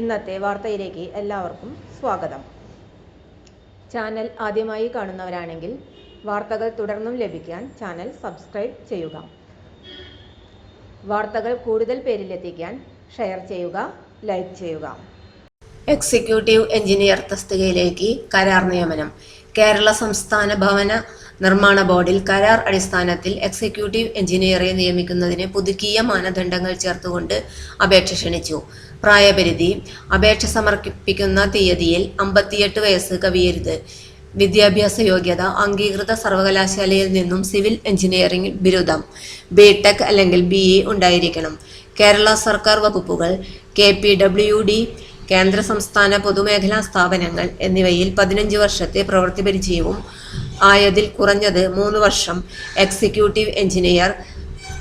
ഇന്നത്തെ വാർത്തയിലേക്ക് എല്ലാവർക്കും സ്വാഗതം. ചാനൽ ആദ്യമായി കാണുന്നവരാണെങ്കിൽ വാർത്തകൾ തുടർന്നും ലഭിക്കാൻ ചാനൽ സബ്സ്ക്രൈബ് ചെയ്യുക. വാർത്തകൾ കൂടുതൽ പേരിലെത്തിക്കാൻ ഷെയർ ചെയ്യുക ലൈക്ക് ചെയ്യുക. എക്സിക്യൂട്ടീവ് എഞ്ചിനീയർ തസ്തികയിലേക്ക് കരാർ നിയമനം. കേരള സംസ്ഥാന ഭവന നിർമ്മാണ ബോർഡിൽ കരാർ അടിസ്ഥാനത്തിൽ എക്സിക്യൂട്ടീവ് എഞ്ചിനീയറെ നിയമിക്കുന്നതിന് പുതുക്കിയ മാനദണ്ഡങ്ങൾ ചേർത്തുകൊണ്ട് അപേക്ഷ ക്ഷണിച്ചു. പ്രായപരിധി അപേക്ഷ സമർപ്പിക്കുന്ന തീയതിയിൽ അമ്പത്തിയെട്ട് വയസ്സ് കവിയരുത്. വിദ്യാഭ്യാസ യോഗ്യത അംഗീകൃത സർവകലാശാലയിൽ നിന്നും സിവിൽ എഞ്ചിനീയറിംഗ് ബിരുദം ബി ടെക് അല്ലെങ്കിൽ ബി ഉണ്ടായിരിക്കണം. കേരള സർക്കാർ വകുപ്പുകൾ കെ പി ഡബ്ല്യു ഡി കേന്ദ്ര സംസ്ഥാന പൊതുമേഖലാ സ്ഥാപനങ്ങൾ എന്നിവയിൽ പതിനഞ്ച് വർഷത്തെ പ്രവൃത്തി പരിചയവും ആയതിൽ കുറഞ്ഞത് മൂന്ന് വർഷം എക്സിക്യൂട്ടീവ് എഞ്ചിനീയർ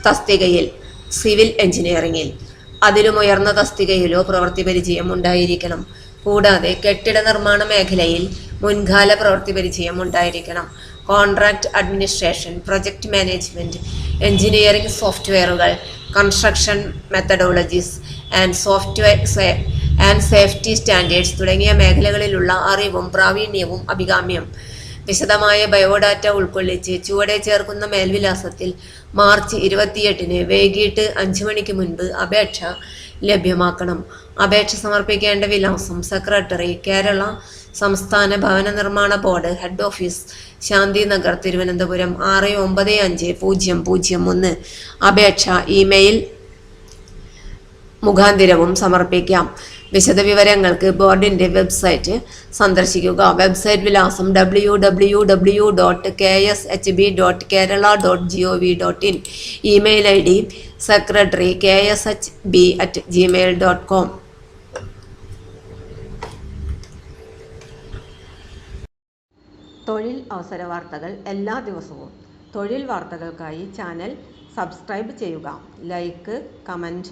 തസ്തികയിൽ സിവിൽ എഞ്ചിനീയറിംഗിൽ അതിലും ഉയർന്ന തസ്തികയിലോ പ്രവൃത്തി പരിചയം ഉണ്ടായിരിക്കണം കൂടാതെ കെട്ടിട നിർമ്മാണ മേഖലയിൽ മുൻകാല പ്രവൃത്തി പരിചയം ഉണ്ടായിരിക്കണം contract administration project management engineering സോഫ്റ്റ്വെയറുകൾ construction methodologies and software and safety standards തുടങ്ങിയ മേഖലകളിലുള്ള അറിവും പ്രാവീണ്യവും അഭികാമ്യം. വിശദമായ ബയോഡാറ്റ ഉൾക്കൊള്ളിച്ച് ചുവടെ ചേർക്കുന്ന മേൽവിലാസത്തിൽ മാർച്ച് ഇരുപത്തിയെട്ടിന് വൈകിട്ട് അഞ്ച് മണിക്ക് മുൻപ് അപേക്ഷ ലഭ്യമാക്കണം. അപേക്ഷ സമർപ്പിക്കേണ്ട വിലാസം സെക്രട്ടറി കേരള സംസ്ഥാന ഭവന നിർമ്മാണ board head office Shantinagar Thiruvananthapuram ആറ് ഒമ്പത് അഞ്ച് പൂജ്യം പൂജ്യം ഒന്ന്. അപേക്ഷ ഇമെയിൽ മുഖാന്തിരവും സമർപ്പിക്കാം. വിശദവിവരങ്ങൾക്ക് ബോർഡിന്റെ വെബ്സൈറ്റ് സന്ദർശിക്കുക. വെബ്സൈറ്റ് വിലാസം W W W dot K S H B dot Kerala dot G O V dot in email I D secretary K S H B at Gmail dot com തൊഴിൽ അവസര വാർത്തകൾ എല്ലാ ദിവസവും. തൊഴിൽ വാർത്തകൾക്കായി ചാനൽ സബ്സ്ക്രൈബ് ചെയ്യുക. Like comment